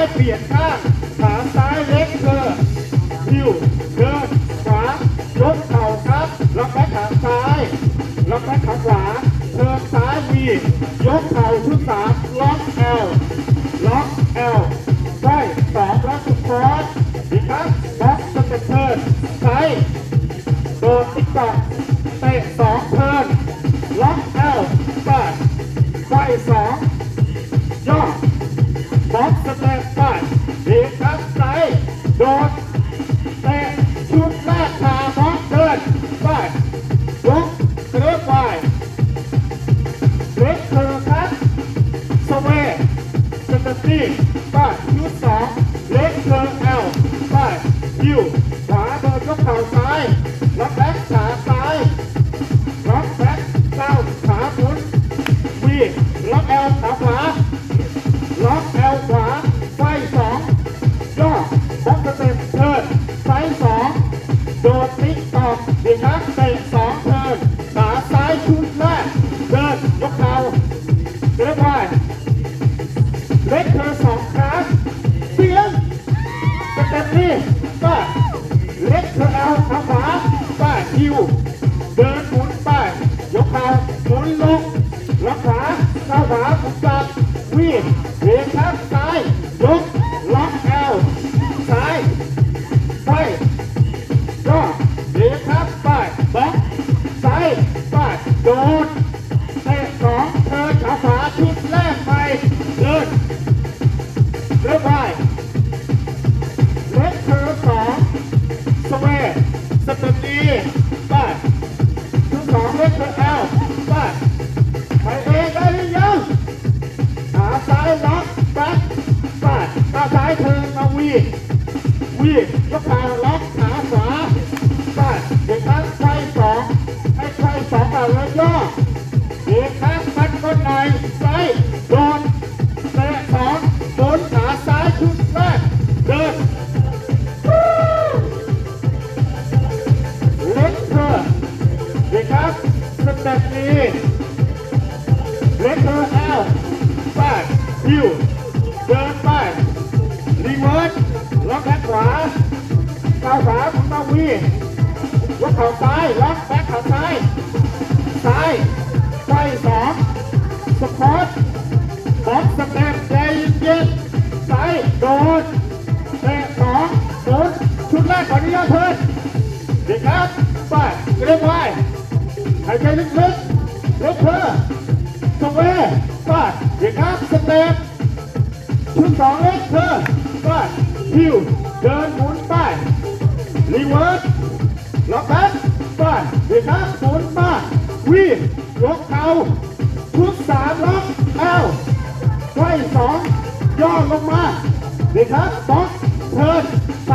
ายเปลี่ยนข้างขาซ้ายเล็กเธอหิวเดินขวายกเข่าครับล็อกแบ็คขาซ้ายล็อกแบ็คขาขวาเทิร์นซ้ายวียกเข่าชุดสามล็อกแอลล็อกแอลได้สองล็อกสุดคอร์สอีครับล็อกสเต็ปเทิร์นซ้ายโดดติ๊กตอกเตะสองเทิร์นล็อกแอลไปไปสอง สเตปตี้ไปชุดสองเล็กเธอเอลไปยิวขวาเดินยกเข่าซ้ายล็อกแบ็คขาซ้ายล็อกแบ็คก้าขาหมุนวีล็อกแอลขาขวาล็อกแอลขวาไฟสองย่อบ็อกสเต็ปเทิร์นไฟสองโดดติ๊กตอกดีครับเตะสองเทิร์นขาซ้ายชุดแรกเดินยกเข่าเดินไป เล็กเธอสองครั้งเสียงสเต็ปนี้ป้าเล็กเธอเอาขาขวาป้าคิว เดินหมุนไปยกขาหมุนลงล็อกขาข้าขวาหมุนกลับวิ่งเวียงครับซ้ายยกล็อกแอลซ้ายไปก็เวียงครับไปบล็อกซ้ายไปโดดเตะสองเทิร์นขาขวาชุ ไปชุดสองเล็กเธอแอลไปไปเองได้หรือยังขาซ้ายล็อกแบ็คไปขาซ้ายเธอมาวีวียกขาล็อกขาขวาไปเด็กข้างไขว้สองให้ไขว้สองอะแล้วย่อเด็กนั้น ฮิว เดินไป รีเวิร์สล็อกแบ็คขวาก้าขวาคุณมาวียกเข่าซ้ายล็อกแบ็คเข่าซ้าย ซ้ายไฟสองสปอร์ตบ็อกสเต็ปใจเย็นซ้ายโดนเตะสองหมุนชุดแรกขออนุญาตเพิ่นเดีครับไปเรียบไปหายใจลึกๆลุกเธอ เต็ปชุดสองเล็กเธอไปฮิวเดินหมุนไปรีเวิร์สล็อกแบ็คไปดีครับหมุนมาวิ่งยกเข่าชุดสามล็อกเอลไขว้สองย่อลงมาเดีครับบ็อกเทิร์นไป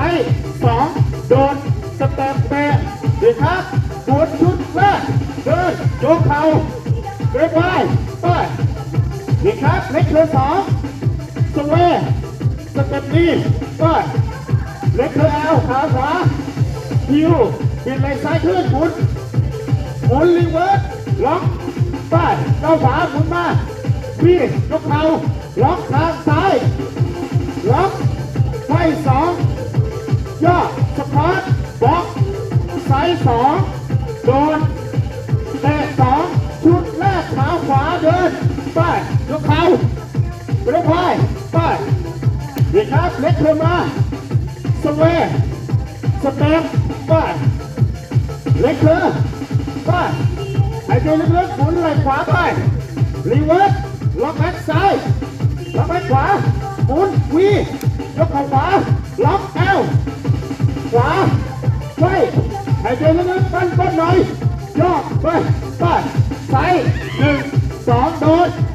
สองโดนสเต็ปเตะดีครับหมุนชุดแรกเดินยกเข่าเดินไปไป ดีครับเล็กเธอสองสเวสเต็ปนี้ไปเล็กเธอแอลขาขวาฮิวปลี่ยนไหล่ซ้ายขึ้นหมุนหมุนรีเวิร์สล็อกไปก้าวขวาหมุนมาวิ่ยกเข่าล็อกทางซ้ายล็อกไฟสองย่อสปอร์ตบล็อกไซส์สองโดน เล็กเทอมาสเวสเต็ปไปเล็กเทอร์ไปหายใจลึกๆหมุนไหล่ขวาไป รีเวิร์สล็อกแบ็คซ้าย ล็อกแบ็คขวา หมุนวียกขาขวา ล็อกแอลขวาไปหายใจลึกๆปั้นปั้นหน่อยย่อไปไปซ้ายหนึ่งสองโดนเตะเดี๋ยวครับหมุนชุด